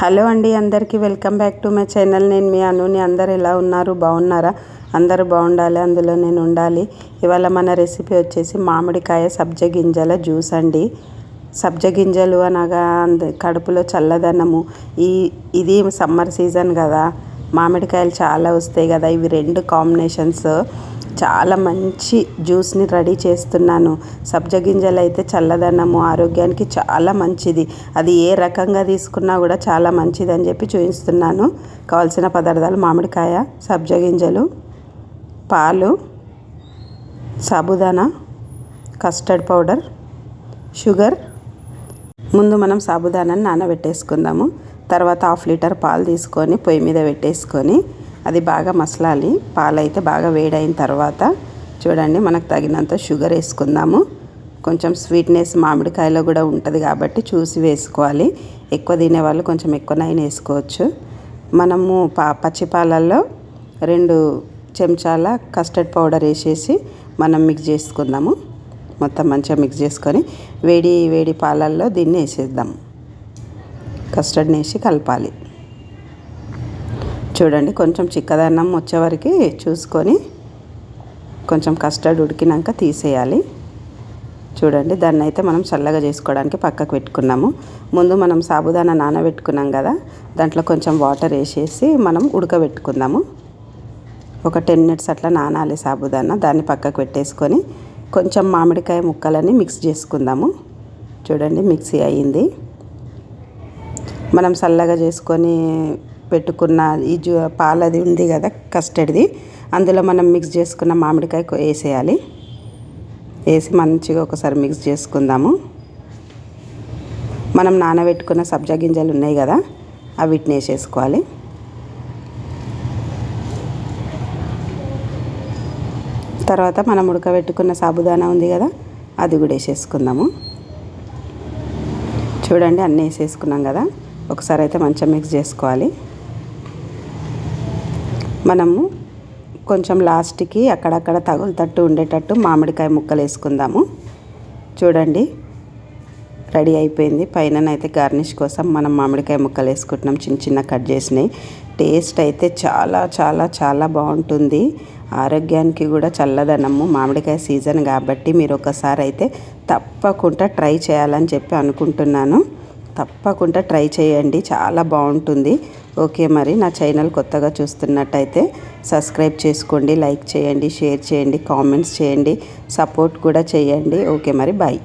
Hello అండి అందరికీ welcome back to my channel. నేను మీ అనుని. అందరు ఎలా ఉన్నారు? బాగున్నారా? అందరూ బాగుండాలి. అందులో నేను ఉండాలి. ఇవాళ మన రెసిపీ వచ్చేసి మామిడికాయ సబ్జ గింజల జ్యూస్ అండి. సబ్జ గింజలు అనగా కడుపులో చల్లదనము. ఈ ఇది సమ్మర్ సీజన్ కదా. మామిడికాయలు చాలా వస్తాయి కదా. ఇవి రెండు కాంబినేషన్స్. చాలా మంచి జ్యూస్ని రెడీ చేస్తున్నాను. సబ్జ గింజలు అయితే చల్లదనము ఆరోగ్యానికి చాలా మంచిది. అది ఏ రకంగా తీసుకున్నా కూడా చాలా మంచిది అని చెప్పి చూపిస్తున్నాను. కావాల్సిన పదార్థాలు మామిడికాయ సబ్జ గింజలు పాలు సాబుదానా కస్టర్డ్ పౌడర్ షుగర్ ముందు మనం సాబుదానాన్ని నానబెట్టేసుకుందాము. తర్వాత హాఫ్ లీటర్ పాలు తీసుకొని పొయ్యి మీద పెట్టేసుకొని అది బాగా మసలాలి. పాలు అయితే బాగా వేడైన తర్వాత చూడండి మనకు తగినంత షుగర్ వేసుకుందాము. కొంచెం స్వీట్నెస్ మామిడికాయలో కూడా ఉంటుంది కాబట్టి చూసి వేసుకోవాలి. ఎక్కువ తినేవాళ్ళు కొంచెం ఎక్కువనైనా వేసుకోవచ్చు. మనము పా పచ్చిపాలల్లో రెండు చెంచాల కస్టర్డ్ పౌడర్ వేసేసి మనం మిక్స్ చేసుకుందాము. మొత్తం మంచిగా మిక్స్ చేసుకొని వేడి వేడి పాలల్లో దీన్ని వేసేద్దాం. కస్టర్డ్ని వేసి కలపాలి. చూడండి కొంచెం చిక్కదన్నం వచ్చేవరకు చూసుకొని కొంచెం కస్టర్డ్ ఉడికినాక తీసేయాలి. చూడండి దాన్ని అయితే మనం చల్లగా చేసుకోవడానికి పక్కకు పెట్టుకున్నాము. ముందు మనం సాబుదానా నానబెట్టుకున్నాం కదా దాంట్లో కొంచెం వాటర్ వేసేసి మనం ఉడకబెట్టుకుందాము. ఒక టెన్ మినిట్స్ అట్లా నానాలి సాబుదానా దాన్ని పక్కకు పెట్టేసుకొని కొంచెం మామిడికాయ ముక్కలని మిక్స్ చేసుకుందాము. చూడండి మిక్సీ అయ్యింది. మనం చల్లగా చేసుకొని పెట్టుకున్న ఈ జూ పాలది ఉంది కదా కస్టర్డ్ది. అందులో మనం మిక్స్ చేసుకున్న మామిడికాయ వేసేయాలి. వేసి మంచిగా ఒకసారి మిక్స్ చేసుకుందాము. మనం నానబెట్టుకున్న సబ్జా గింజలు ఉన్నాయి కదా అవిటిని వేసేసుకోవాలి. తర్వాత మనం ఉడకబెట్టుకున్న సాబుదానా ఉంది కదా అది కూడా వేసేసుకుందాము. చూడండి అన్నీ వేసేసుకున్నాం కదా ఒకసారి అయితే మంచిగా మిక్స్ చేసుకోవాలి. మనము కొంచెం లాస్ట్కి అక్కడక్కడ తగులుతట్టు ఉండేటట్టు మామిడికాయ ముక్కలు వేసుకుందాము. చూడండి రెడీ అయిపోయింది. పైన అయితే గార్నిష్ కోసం మనం మామిడికాయ ముక్కలు వేసుకుంటున్నాం. చిన్న చిన్న కట్ చేసినాయి టేస్ట్ అయితే చాలా చాలా చాలా బాగుంటుంది. ఆరోగ్యానికి కూడా చల్లదనము. మామిడికాయ సీజన్ కాబట్టి మీరు ఒకసారి అయితే తప్పకుండా ట్రై చేయాలని చెప్పి అనుకుంటున్నాను. తప్పకుండా ట్రై చేయండి. చాలా బాగుంటుంది. ఓకే మరి నా ఛానల్ కొత్తగా చూస్తున్నట్టయితే సబ్స్క్రైబ్ చేసుకోండి లైక్ చేయండి షేర్ చేయండి కామెంట్స్ చేయండి సపోర్ట్ కూడా చేయండి. ఓకే మరి బాయ్.